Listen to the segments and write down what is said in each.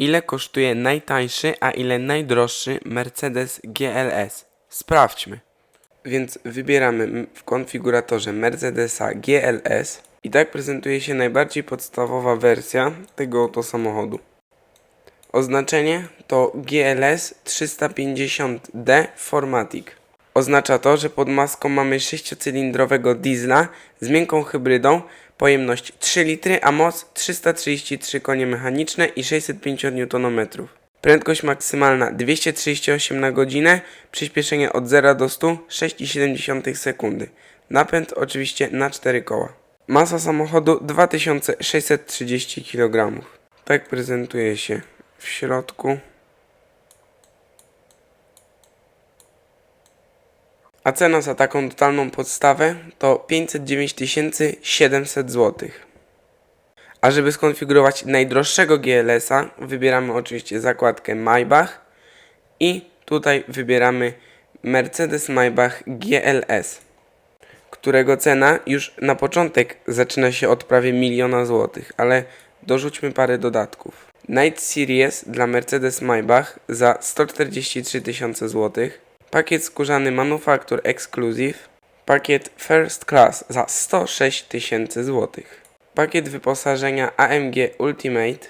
ile kosztuje najtańszy, a ile najdroższy Mercedes GLS. Sprawdźmy. Więc wybieramy w konfiguratorze Mercedesa GLS i tak prezentuje się najbardziej podstawowa wersja tego oto samochodu. Oznaczenie to GLS 350D Formatic. Oznacza to, że pod maską mamy 6-cylindrowego diesla z miękką hybrydą, pojemność 3 litry, a moc 333 konie mechaniczne i 605 Nm. Prędkość maksymalna 238 na godzinę, przyspieszenie od 0 do 100 6,7 sekundy. Napęd oczywiście na 4 koła. Masa samochodu 2630 kg. Tak prezentuje się w środku. A cena za taką totalną podstawę to 509 700 zł. A żeby skonfigurować najdroższego GLS-a, wybieramy oczywiście zakładkę Maybach i tutaj wybieramy Mercedes Maybach GLS, którego cena już na początek zaczyna się od prawie miliona złotych, ale dorzućmy parę dodatków. Night Series dla Mercedes Maybach za 143 tysiące złotych, pakiet skórzany Manufacture Exclusive, pakiet First Class za 106 tysięcy złotych, pakiet wyposażenia AMG Ultimate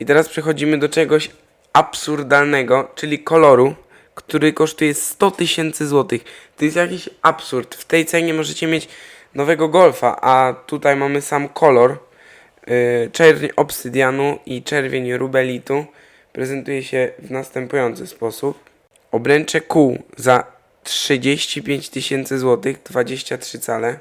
i teraz przechodzimy do czegoś absurdalnego, czyli koloru, który kosztuje 100 tysięcy złotych. To jest jakiś absurd. W tej cenie możecie mieć nowego Golfa, a tutaj mamy sam kolor. Yy, czerwień obsydianu i czerwień rubelitu prezentuje się w następujący sposób. Obręcze kół za 35 tysięcy złotych, 23 cale.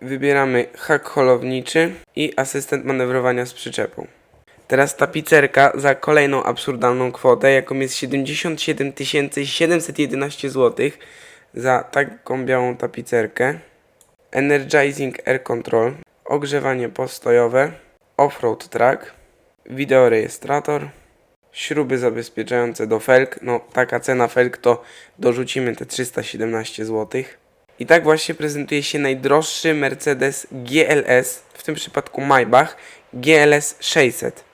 Wybieramy hak holowniczy i asystent manewrowania z przyczepą. Teraz tapicerka za kolejną absurdalną kwotę, jaką jest 77 711 zł za taką białą tapicerkę. Energizing Air Control, ogrzewanie postojowe, offroad track, wideorejestrator, śruby zabezpieczające do felg. No, taka cena felg to dorzucimy te 317 zł. I tak właśnie prezentuje się najdroższy Mercedes GLS, w tym przypadku Maybach GLS 600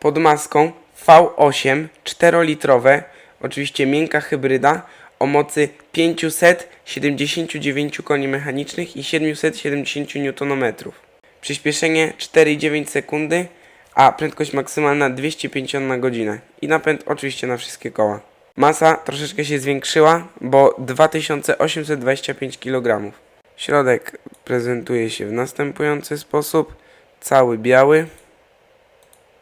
pod maską V8 4-litrowe, oczywiście miękka hybryda o mocy 579 koni mechanicznych i 770 Nm. Przyspieszenie 4,9 sekundy, a prędkość maksymalna 250 na godzinę i napęd oczywiście na wszystkie koła. Masa troszeczkę się zwiększyła, bo 2825 kg. Środek prezentuje się w następujący sposób. Cały biały,